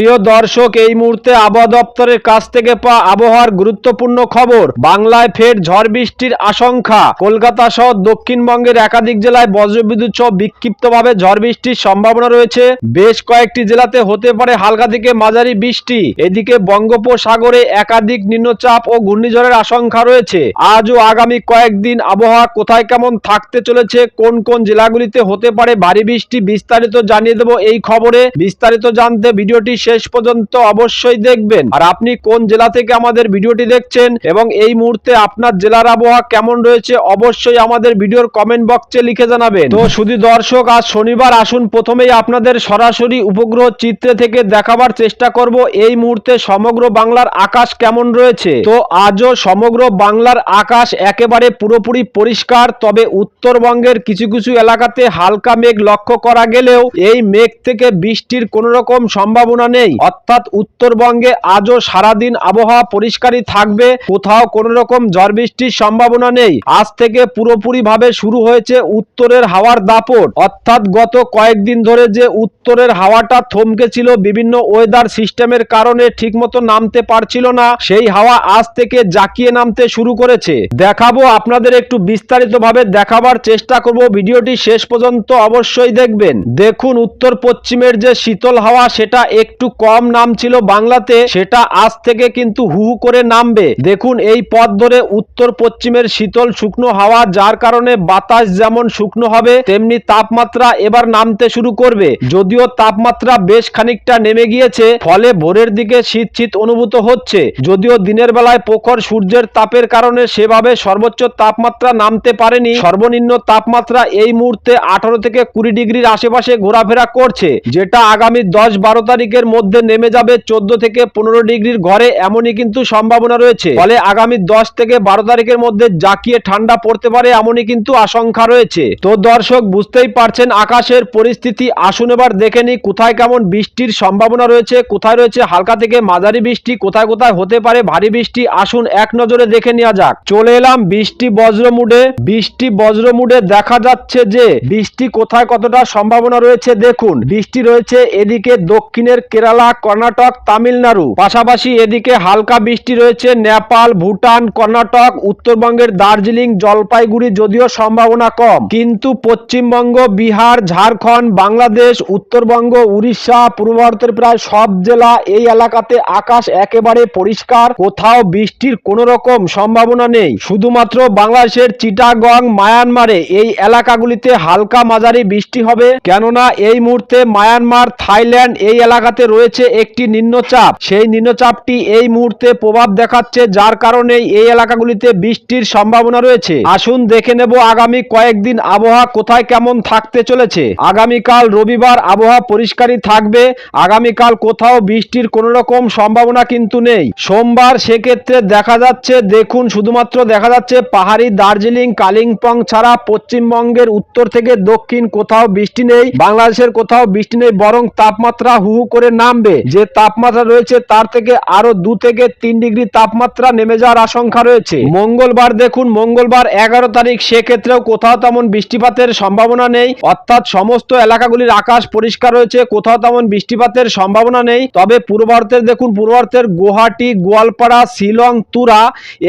প্রিয় দর্শক, এই মুহূর্তে আবহাওয়া দপ্তরের কাছ থেকে পাওয়া আবহাওয়ার গুরুত্বপূর্ণ খবর। বাংলায় ফের ঝড় বৃষ্টির আশঙ্কা। কলকাতা সহ দক্ষিণবঙ্গের একাধিক জেলায় বজ্রবিদ্যুৎ সহ বিক্ষিপ্তভাবে ঝড় বৃষ্টির সম্ভাবনা রয়েছে। বেশ কয়েকটি জেলাতে হতে পারে হালকা থেকে মাঝারি বৃষ্টি। এদিকে বঙ্গোপসাগরে একাধিক নিম্নচাপ ও ঘূর্ণিঝড়ের আশঙ্কা রয়েছে। আজ ও আগামী কয়েকদিন আবহাওয়া কোথায় কেমন থাকতে চলেছে, কোন কোন জেলাগুলিতে হতে পারে ভারী বৃষ্টি বিস্তারিত জানিয়ে দেব এই খবরে। বিস্তারিত জানতে ভিডিওটি শেষ পর্যন্ত অবশ্যই দেখবেন। আর আপনি কোন জেলা থেকে আমাদের ভিডিওটি দেখছেন এবং এই মুহূর্তে আপনার জেলার আবহাওয়া কেমন রয়েছে, অবশ্যই আমাদের ভিডিওর কমেন্ট বক্সে লিখে জানাবেন। তো শুধু দর্শক, আজ শনিবার, আসুন প্রথমেই আপনাদের সরাসরি উপগ্রহ চিত্রে থেকে দেখাবার চেষ্টা করব। এই মুহূর্তে সমগ্র বাংলার আকাশ কেমন রয়েছে? তো আজও সমগ্র বাংলার আকাশ একেবারে পুরোপুরি পরিষ্কার, তবে উত্তরবঙ্গের কিছু কিছু এলাকাতে হালকা মেঘ লক্ষ্য করা গেলেও এই মেঘ থেকে বৃষ্টির কোন রকম সম্ভাবনা নেই। অর্থাৎ উত্তরবঙ্গে আজও সারাদিন আবহাওয়া পরিষ্কারই থাকবে, কোথাও কোন রকম ঝড় বৃষ্টির সম্ভাবনা নেই। আজ থেকে পুরোপুরি ভাবে শুরু হয়েছে উত্তরের হাওয়ার দাপট। অর্থাৎ গত কয়েকদিন ধরে যে উত্তরের হাওয়াটা থমকে ছিল বিভিন্ন ওয়েদার সিস্টেমের কারণে ঠিকমতো নামতে পারছিল না, সেই হাওয়া আজ থেকে জাকিয়ে নামতে শুরু করেছে। দেখাবো, আপনাদের একটু বিস্তারিতভাবে দেখাবার চেষ্টা করব। ভিডিওটি শেষ পর্যন্ত অবশ্যই দেখবেন। দেখুন উত্তর পশ্চিমের যে শীতল হাওয়া, সেটা একটু কম নাম ছিল বাংলাতে, সেটা আজ থেকে কিন্তু হু হু করে নামবে। দেখুন এই পথ ধরে উত্তর পশ্চিমের শীতল শুকনো হাওয়া, যার কারণে বাতাস যেমন শুকনো হবে, তেমনি তাপমাত্রা এবার নামতে শুরু করবে। যদিও তাপমাত্রা বেশ খানিকটা নেমে গিয়েছে, ফলে ভোরের দিকে শীত শীত অনুভূত হচ্ছে। যদিও দিনের বেলায় প্রখর সূর্যের তাপের কারণে সেভাবে সর্বোচ্চ তাপমাত্রা নামতে পারেনি, সর্বনিম্ন তাপমাত্রা এই মুহূর্তে আঠারো থেকে কুড়ি ডিগ্রির আশেপাশে ঘোরাফেরা করছে, যেটা আগামী দশ বারো তারিখের মধ্যে নেমে যাবে চোদ্দ থেকে পনেরো ডিগ্রির ঘরে, এমনই কিন্তু সম্ভাবনা রয়েছে। ফলে আগামী দশ থেকে বারো তারিখের মধ্যে জাকিয়ে ঠান্ডা পড়তে পারে, এমনই কিন্তু আশঙ্কা রয়েছে। তো দর্শক, বুঝতেই পারছেন, আকাশের পরিস্থিতি। আসুন এবার দেখে নি কোথায় কেমন বৃষ্টির সম্ভাবনা রয়েছে, কোথায় রয়েছে হালকা থেকে মাঝারি বৃষ্টি, কোথায় কোথায় হতে পারে ভারী বৃষ্টি। আসুন এক নজরে দেখে নেওয়া যাক। চলে এলাম বৃষ্টি বজ্র মুডে। বৃষ্টি বজ্র মুডে দেখা যাচ্ছে যে, বৃষ্টি কোথায় কতটা সম্ভাবনা রয়েছে, দেখুন। বৃষ্টি রয়েছে এদিকে দক্ষিণের কেরালা, কর্ণাটক, তামিলনাড়ু। পাশাপাশি এদিকে হালকা বৃষ্টি রয়েছে নেপাল, ভুটান, কর্ণাটক, উত্তরবঙ্গের দার্জিলিং, জলপাইগুড়ি যদিও সম্ভাবনা কম। কিন্তু পশ্চিমবঙ্গ, বিহার, ঝাড়খণ্ড, বাংলাদেশ, উত্তরবঙ্গ, উড়িষ্যা, পূর্ব ভারতের প্রায় সব জেলা এই এলাকাতে আকাশ একেবারে পরিষ্কার। কোথাও বৃষ্টির কোনো রকম সম্ভাবনা নেই। শুধুমাত্র বাংলাদেশের চিটাগং, মায়ানমারে এই এলাকাগুলিতে হালকা মাঝারি বৃষ্টি হবে। কেননা এই মুহূর্তে মায়ানমার, থাইল্যান্ড এই এলাকাতে রয়েছে একটি নিম্নচাপ। সেই নিম্নচাপটি এই মুহূর্তে প্রভাব দেখাচ্ছে, যার কারণে এই এলাকাগুলিতে বৃষ্টির সম্ভাবনা রয়েছে। আসুন দেখে নেব আগামী কয়েকদিন আবহাওয়া কোথায় কেমন থাকতে চলেছে। আগামীকাল রবিবার আবহাওয়া পরিষ্কারই থাকবে, আগামীকাল কোথাও বৃষ্টির কোনো রকম সম্ভাবনা কিন্তু নেই। সোমবার সেক্ষেত্রে দেখা যাচ্ছে, দেখুন শুধুমাত্র দেখা যাচ্ছে পাহাড়ি দার্জিলিং, কালিম্পং ছাড়া পশ্চিমবঙ্গের উত্তর থেকে দক্ষিণ কোথাও বৃষ্টি নেই, বাংলাদেশের কোথাও বৃষ্টি নেই, বরং তাপমাত্রা হু করে নামবে। যে তাপমাত্রা রয়েছে তার থেকে আরও দু থেকে তিন ডিগ্রি তাপমাত্রা নেমে যাওয়ার আশঙ্কা রয়েছে। মঙ্গলবার দেখুন, মঙ্গলবার এগারো তারিখ, সেক্ষেত্রেও কোথাও তেমন বৃষ্টিপাতের সম্ভাবনা নেই। অর্থাৎ সমস্ত এলাকাগুলির আকাশ পরিষ্কার রয়েছে, কোথাও তেমন বৃষ্টিপাতের সম্ভাবনা নেই। তবে পূর্ব ভারতের দেখুন পূর্ব ভারতের গুয়াহাটি, গোয়ালপাড়া, শিলং, তুরা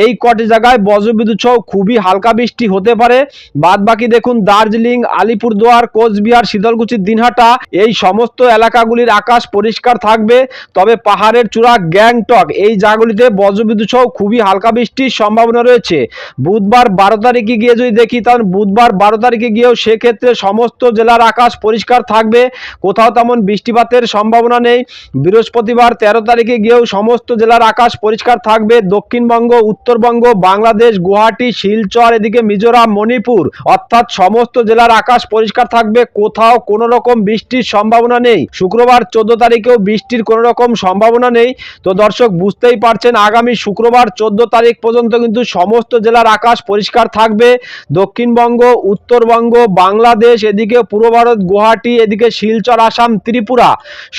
এই কটি জায়গায় বজ্রবিদ্যুৎ সহ খুবই হালকা বৃষ্টি হতে পারে। বাদ বাকি দেখুন, দার্জিলিং, আলিপুরদুয়ার, কোচবিহার, শীতলকুচি, দিনহাটা এই সমস্ত এলাকাগুলির আকাশ পরিষ্কার থাকবে। তবে পাহাড়ের চূড়া গ্যাংটক, এই জায়গাগুলিতে বজ্রবিদ্যুৎ সহ খুবই হালকা বৃষ্টির সম্ভাবনা রয়েছে। বুধবার বারো তারিখে গিয়ে যদি দেখি, তাহলে বুধবার বারো তারিখে গিয়েও সেক্ষেত্রে সমস্ত জেলার আকাশ পরিষ্কার থাকবে। কোথাও তেমন বৃষ্টিপাতের সম্ভাবনা নেই। বৃহস্পতিবার তেরো তারিখে গিয়েও সমস্ত জেলার আকাশ পরিষ্কার থাকবে। দক্ষিণবঙ্গ, উত্তরবঙ্গ, বাংলাদেশ, গুয়াহাটি, শিলচর, এদিকে মিজোরাম, মণিপুর, অর্থাৎ সমস্ত জেলার আকাশ পরিষ্কার থাকবে। কোথাও কোনো রকম বৃষ্টির সম্ভাবনা নেই। শুক্রবার চোদ্দ তারিখেও বৃষ্টির কোনো রকম সম্ভাবনা নেই। তো দর্শক, বুঝতেই পারছেন, আগামী শুক্রবার চোদ্দ তারিখ পর্যন্ত কিন্তু সমস্ত জেলার আকাশ পরিষ্কার থাকবে। দক্ষিণবঙ্গ, উত্তরবঙ্গ, বাংলাদেশ, এদিকে পূর্ব ভারত, গুয়াহাটি, এদিকে শিলচর, আসাম, ত্রিপুরা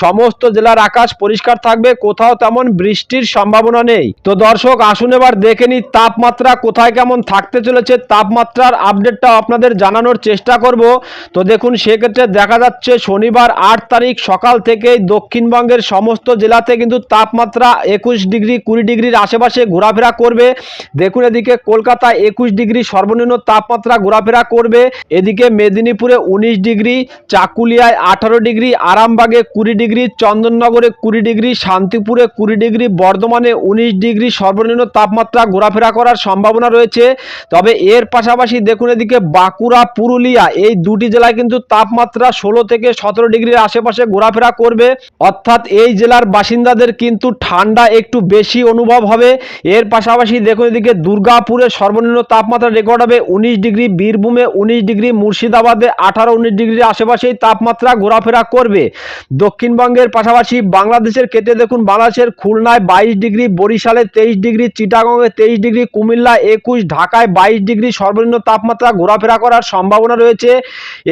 সমস্ত জেলার আকাশ পরিষ্কার থাকবে। কোথাও তেমন বৃষ্টির সম্ভাবনা নেই। তো দর্শক, আসুন এবার দেখে নিই তাপমাত্রা কোথায় কেমন থাকতে চলেছে। তাপমাত্রার আপডেটটা আপনাদের জানানোর চেষ্টা করব। তো দেখুন, সেক্ষেত্রে দেখা যাচ্ছে শনিবার আট তারিখ সকাল থেকেই দক্ষিণ দক্ষিণবঙ্গের সমস্ত জেলাতে কিন্তু তাপমাত্রা একুশ ডিগ্রি, কুড়ি ডিগ্রির আশেপাশে ঘোরাফেরা করবে। দেখুন এদিকে কলকাতায় একুশ ডিগ্রি, সর্বনিম্ন তাপমাত্রা ঘোরাফেরা করবে। এদিকে মেদিনীপুরে উনিশ ডিগ্রি, চাকুলিয়ায় আঠারো ডিগ্রি, আরামবাগে কুড়ি ডিগ্রি, চন্দননগরে কুড়ি ডিগ্রি, শান্তিপুরে কুড়ি ডিগ্রি, বর্ধমানে উনিশ ডিগ্রি সর্বনিম্ন তাপমাত্রা ঘোরাফেরা করার সম্ভাবনা রয়েছে। তবে এর পাশাপাশি দেখুন এদিকে বাঁকুড়া, পুরুলিয়া এই দুটি জেলায় কিন্তু তাপমাত্রা ষোলো থেকে সতেরো ডিগ্রির আশেপাশে ঘোরাফেরা করবে। অর্থাৎ এই জেলার বাসিন্দাদের কিন্তু ঠান্ডা একটু বেশি অনুভব হবে। এর পাশাপাশি দেখুন এদিকে দুর্গাপুরে সর্বনিম্ন তাপমাত্রা রেকর্ড হবে উনিশ ডিগ্রি, বীরভূমে উনিশ ডিগ্রি, মুর্শিদাবাদে আঠারো, উনিশ ডিগ্রির আশেপাশেই তাপমাত্রা ঘোরাফেরা করবে। দক্ষিণবঙ্গের পাশাপাশি বাংলাদেশের কেটে দেখুন বাংলাদেশের খুলনায় বাইশ ডিগ্রি, বরিশালে তেইশ ডিগ্রি, চিটাগংয়ে তেইশ ডিগ্রি, কুমিল্লা একুশ, ঢাকায় বাইশ ডিগ্রি সর্বনিম্ন তাপমাত্রা ঘোরাফেরা করার সম্ভাবনা রয়েছে।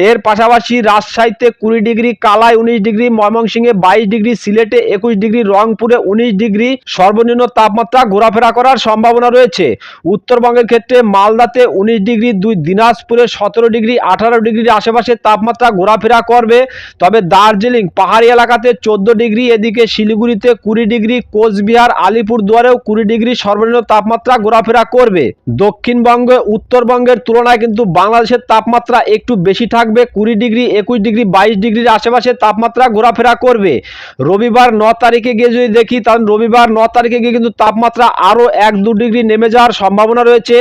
এর পাশাপাশি রাজশাহীতে কুড়ি ডিগ্রি কালায় উনিশ ডিগ্রি, ময়মনসিংহে বাইশ ডিগ্রি সিলেটে, একুশ ডিগ্রি রংপুরে, উনিশ ডিগ্রি সর্বনিম্ন তাপমাত্রা ঘোরাফেরা করার সম্ভাবনা রয়েছে। উত্তরবঙ্গের ক্ষেত্রে মালদাতে উনিশ ডিগ্রি, দুই দিনাজপুরে সতেরো ডিগ্রি, আঠারো ডিগ্রির আশেপাশে তাপমাত্রা ঘোরাফেরা করবে। তবে দার্জিলিং পাহাড়ি এলাকাতে চোদ্দ ডিগ্রি, এদিকে শিলিগুড়িতে কুড়ি ডিগ্রি, কোচবিহার আলিপুর দুয়ারেও কুড়ি ডিগ্রি সর্বনিম্ন তাপমাত্রা ঘোরাফেরা করবে। দক্ষিণবঙ্গে, উত্তরবঙ্গের তুলনায় কিন্তু বাংলাদেশের তাপমাত্রা একটু বেশি থাকবে। কুড়ি ডিগ্রি, একুশ ডিগ্রি, বাইশ ডিগ্রির আশেপাশে তাপমাত্রা ঘোরাফেরা করবে। রবিবার ন তারিখে গিয়ে যদি দেখি, তাহলে রবিবার ন তারিখে গিয়ে কিন্তু তাপমাত্রা আরও এক দু ডিগ্রি নেমে যাওয়ার সম্ভাবনা রয়েছে।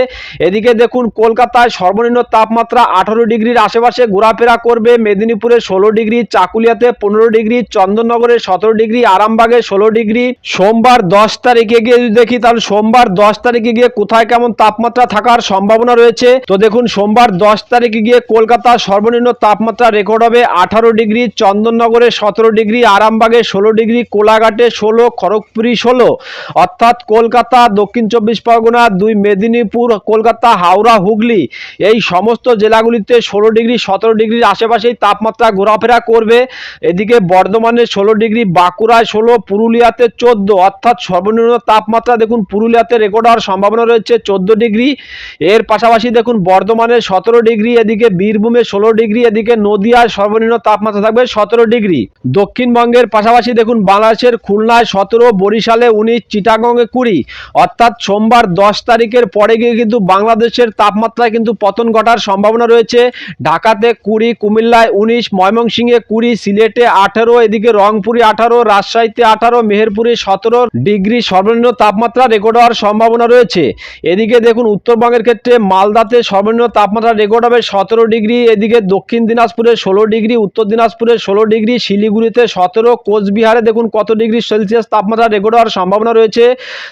এদিকে দেখুন, কলকাতায় সর্বনিম্ন তাপমাত্রা আঠারো ডিগ্রির আশেপাশে ঘোরাফেরা করবে মেদিনীপুরে ষোলো ডিগ্রি, চাকুলিয়াতে পনেরো ডিগ্রি, চন্দননগরে সতেরো ডিগ্রি, আরামবাগে ষোলো ডিগ্রি। সোমবার দশ তারিখে গিয়ে যদি দেখি, তাহলে সোমবার দশ তারিখে গিয়ে কোথায় কেমন তাপমাত্রা থাকার সম্ভাবনা রয়েছে? তো দেখুন, সোমবার দশ তারিখে গিয়ে কলকাতা সর্বনিম্ন তাপমাত্রা রেকর্ড হবে আঠারো ডিগ্রি, চন্দননগরে সতেরো ডিগ্রি আরামবাগে ষোলো ডিগ্রি, কোলাঘাটে ষোলো খড়গপুরি ষোলো। অর্থাৎ কলকাতা, দক্ষিণ চব্বিশ পরগনা, দুই মেদিনীপুর, কলকাতা, হাওড়া, হুগলি। এই সমস্ত জেলাগুলিতে ষোলো ডিগ্রি, সতেরো ডিগ্রির আশেপাশেই তাপমাত্রা ঘোরাফেরা করবে। এদিকে বর্ধমানে ষোলো ডিগ্রি, বাঁকুড়ায় ষোলো, পুরুলিয়াতে চোদ্দ। অর্থাৎ সর্বনিম্ন তাপমাত্রা দেখুন, পুরুলিয়াতে রেকর্ড হওয়ার সম্ভাবনা রয়েছে চোদ্দ ডিগ্রি। এর পাশাপাশি দেখুন, বর্ধমানে সতেরো ডিগ্রি, এদিকে বীরভূমে ষোলো ডিগ্রি, এদিকে নদিয়ায় সর্বনিম্ন তাপমাত্রা থাকবে সতেরো ডিগ্রি। দক্ষিণবঙ্গের পাশাপাশি দেখুন, বাংলাদেশের খুলনায় সতেরো, বরিশালে উনিশ, চিটাগংয়ে কুড়ি। অর্থাৎ সোমবার দশ তারিখের পরে গিয়ে কিন্তু বাংলাদেশের তাপমাত্রায় কিন্তু পতন ঘটার সম্ভাবনা রয়েছে। ঢাকাতে কুড়ি, কুমিল্লায় উনিশ, ময়মনসিংহে কুড়ি, সিলেটে আঠারো, এদিকে রংপুরে আঠারো, রাজশাহীতে আঠারো, মেহেরপুরে সতেরো ডিগ্রি সর্বনিম্ন তাপমাত্রা রেকর্ড হওয়ার সম্ভাবনা রয়েছে। এদিকে দেখুন, উত্তরবঙ্গের ক্ষেত্রে মালদাতে সর্বনিম্ন তাপমাত্রা রেকর্ড হবে সতেরো ডিগ্রি, এদিকে দক্ষিণ দিনাজপুরে ষোলো ডিগ্রি, উত্তর দিনাজপুরে ষোলো ডিগ্রি, শিলিগুড়িতে সতেরো কোচবিহারে দেখুন কত ডিগ্রি সেলসিয়াস তাপমাত্রা রেকর্ড হওয়ার সম্ভাবনা রয়েছে।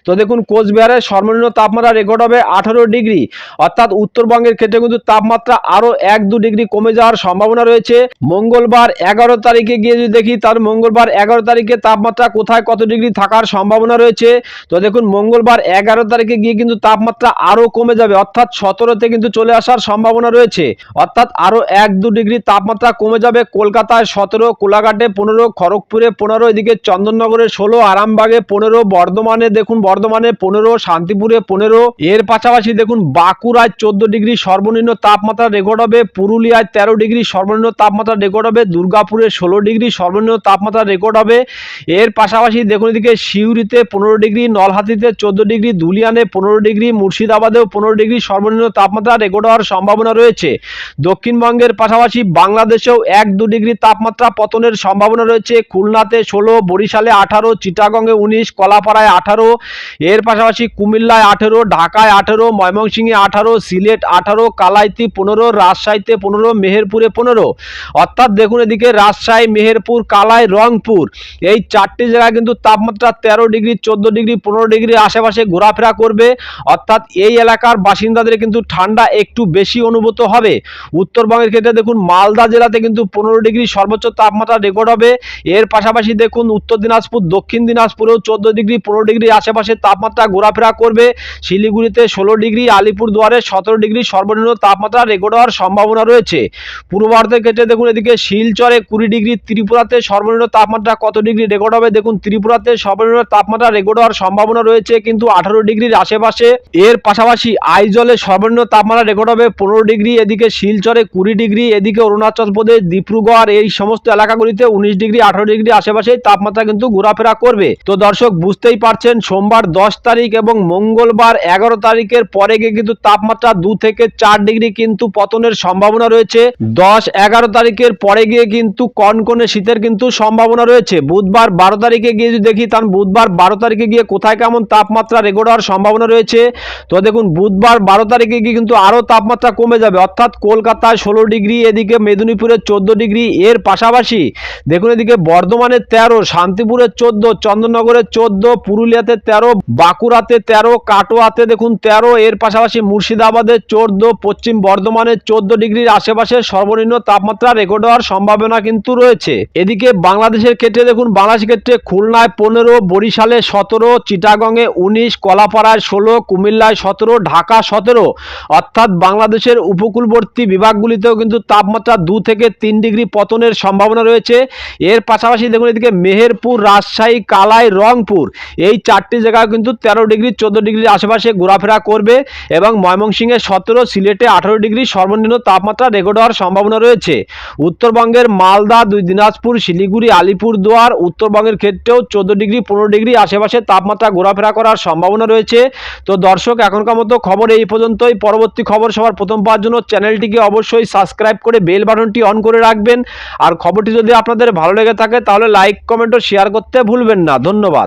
তো দেখুন কোচবিহারের সর্বনিম্ন তাপমাত্রা রেকর্ড হবে আঠারো ডিগ্রি। অর্থাৎ উত্তরবঙ্গের ক্ষেত্রে কিন্তু তাপমাত্রা আরও এক দু ডিগ্রি কমে যাওয়ার সম্ভাবনা রয়েছে। মঙ্গলবার এগারো তারিখে গিয়ে যদি দেখি তার মঙ্গলবার এগারো তারিখে তাপমাত্রা কোথায় কত ডিগ্রি থাকার সম্ভাবনা রয়েছে? তো দেখুন মঙ্গলবার এগারো তারিখে গিয়ে কিন্তু তাপমাত্রা আরও কমে যাবে। অর্থাৎ সতেরোতে কিন্তু চলে আসার সম্ভাবনা রয়েছে। অর্থাৎ আরও এক দু ডিগ্রি তাপমাত্রা কমে যাবে কলকাতায় সতেরো, কোলাঘাটে পনেরো, খড়গপুরে পনেরো, এদিকে চন্দননগরে ষোলো, আরামবাগে পনেরো, বর্ধমানে দেখুন বর্ধমানে পনেরো, শান্তিপুরে পনেরো, এর পাশাপাশি দেখুন বাঁকুড়ায় চোদ্দ ডিগ্রি সর্বনিম্ন তাপমাত্রা রেকর্ড হবে, পুরুলিয়ায় তেরো ডিগ্রি সর্বনিম্ন তাপমাত্রা রেকর্ড হবে, দুর্গাপুরে ষোলো ডিগ্রি সর্বনিম্ন তাপমাত্রা রেকর্ড হবে। এর পাশাপাশি দেখুন এদিকে সিউড়িতে পনেরো ডিগ্রি নলহাতিতে চোদ্দ ডিগ্রি, দুলিয়ানে পনেরো ডিগ্রি, মুর্শিদাবাদেও পনেরো ডিগ্রি সর্বনিম্ন তাপমাত্রা রেকর্ড হওয়ার সম্ভাবনা রয়েছে। দক্ষিণবঙ্গের পাশাপাশি বাংলাদেশেও এক, দু ডিগ্রি তাপমাত্রা পতনের সম্ভাবনা রয়েছে। খুলনাতে ষোলো, বরিশালে আঠারো চিটাগংয়ে উনিশ, কলাপাড়ায় আঠারো, এর পাশাপাশি কুমিল্লায় আঠেরো, ঢাকায় আঠেরো, ময়মনসিংহে আঠারো, সিলেট আঠারো, কালাইতি পনেরো, রাজশাহীতে পনেরো, মেহেরপুরে পনেরো। অর্থাৎ দেখুন এদিকে রাজশাহী, মেহেরপুর, কালাই, রংপুর। এই চারটি জায়গায় কিন্তু তাপমাত্রা তেরো ডিগ্রি, চোদ্দ ডিগ্রি, পনেরো ডিগ্রি আশেপাশে ঘোরাফেরা করবে। অর্থাৎ এই এলাকার বাসিন্দাদের কিন্তু ঠান্ডা একটু বেশি অনুভূত হবে। উত্তরবঙ্গের ক্ষেত্রে দেখুন মালদা জেলাতে কিন্তু পনেরো ডিগ্রি সর্বোচ্চ তাপমাত্রা রেকর্ড হবে। এর পাশাপাশি দেখুন উত্তর দিনাজপুর, দক্ষিণ দিনাজপুরেও চোদ্দ ডিগ্রি, পনেরো ডিগ্রি আশেপাশে তাপমাত্রা ঘোরাফেরা করবে। শিলিগুড়িতে ষোলো ডিগ্রি আলিপুর দুয়ারে সতেরো ডিগ্রি, সর্বনিম্ন তাপমাত্রা রেকর্ড হওয়ার সম্ভাবনা রয়েছে। পূর্ব ভারতের ক্ষেত্রে দেখুন এদিকে শিলচরে কুড়ি ডিগ্রি, ত্রিপুরাতে সর্বনিম্ন তাপমাত্রা কত ডিগ্রি রেকর্ড হবে? দেখুন ত্রিপুরাতে সর্বনিম্ন তাপমাত্রা রেকর্ড হওয়ার সম্ভাবনা রয়েছে, কিন্তু আঠারো ডিগ্রির আশেপাশে। এর পাশাপাশি আইজলে সর্বনিম্ন তাপমাত্রা রেকর্ড হবে পনেরো ডিগ্রি, এদিকে শিলচরে কুড়ি ডিগ্রি, এদিকে অরুণাচল প্রদেশ, ডিব্রুগড়, এই সমস্ত এলাকাগুলিতে উনিশ ডিগ্রি, আঠারো ডিগ্রি ডিগ্রি আশেপাশেই তাপমাত্রা কিন্তু ঘোরাফেরা করবে। তো দর্শক, বুঝতেই পারছেন, সোমবার দশ তারিখ এবং মঙ্গলবার এগারো তারিখের পরে গিয়ে কিন্তু তাপমাত্রা দু থেকে চার ডিগ্রি কিন্তু পতনের সম্ভাবনা রয়েছে। দশ এগারো তারিখের পরে গিয়ে কিন্তু কনকনে শীতের কিন্তু সম্ভাবনা রয়েছে। বুধবার বারো তারিখে গিয়ে যদি দেখি তার বুধবার বারো তারিখে গিয়ে কোথায় কেমন তাপমাত্রা রেকর্ড হওয়ার সম্ভাবনা রয়েছে? তো দেখুন, বুধবার বারো তারিখে গিয়ে কিন্তু আরও তাপমাত্রা কমে যাবে। অর্থাৎ কলকাতায় ষোলো ডিগ্রি, এদিকে মেদিনীপুরে চোদ্দ ডিগ্রি, এর পাশাপাশি দেখুন, এদিকে বর্ধমানের তেরো শান্তিপুরের চোদ্দ চন্দননগরের চোদ্দ, পুরুলিয়াতে তেরো, বাঁকুড়াতে তেরো, কাটোয়াতে দেখুন তেরো, এর পাশাপাশি মুর্শিদাবাদের চোদ্দ, পশ্চিম বর্ধমানের চোদ্দ ডিগ্রির আশেপাশে সর্বনিম্ন তাপমাত্রা রেকর্ড হওয়ার সম্ভাবনা কিন্তু রয়েছে। এদিকে বাংলাদেশের ক্ষেত্রে দেখুন বাংলাদেশ ক্ষেত্রে খুলনায় পনেরো, বরিশালে সতেরো, চিটাগংয়ে উনিশ, কলাপাড়ায় ষোলো, কুমিল্লায় সতেরো, ঢাকা সতেরো। অর্থাৎ বাংলাদেশের উপকূলবর্তী বিভাগগুলিতেও কিন্তু তাপমাত্রা দু থেকে তিন ডিগ্রি পতনের সম্ভাবনা রয়েছে। এর পাশাপাশি দেখুন এদিকে মেহেরপুর, রাজশাহী, কালাই, রংপুর। এই চারটি জায়গা কিন্তু তেরো ডিগ্রি, চোদ্দ ডিগ্রির আশেপাশে ঘোরাফেরা করবে এবং ময়মনসিংহে সতেরো, সিলেটে আঠারো ডিগ্রি, সর্বনিম্ন তাপমাত্রা রেকর্ড হওয়ার সম্ভাবনা রয়েছে। উত্তরবঙ্গের মালদা, দুই দিনাজপুর, শিলিগুড়ি, আলিপুরদুয়ার, উত্তরবঙ্গের ক্ষেত্রেও চোদ্দ ডিগ্রি, পনেরো ডিগ্রি আশেপাশে তাপমাত্রা ঘোরাফেরা করার সম্ভাবনা রয়েছে। তো দর্শক, এখনকার মতো খবর এই পর্যন্তই। পরবর্তী খবর সবার প্রথম পাওয়ার জন্য চ্যানেলটিকে অবশ্যই সাবস্ক্রাইব করে বেল বাটনটি অন করে রাখবেন। আর খবরটি যদি আপনাদের ভালো লেগে থাকে তাহলে লাইক কমেন্ট ও শেয়ার করতে ভুলবেন না। ধন্যবাদ।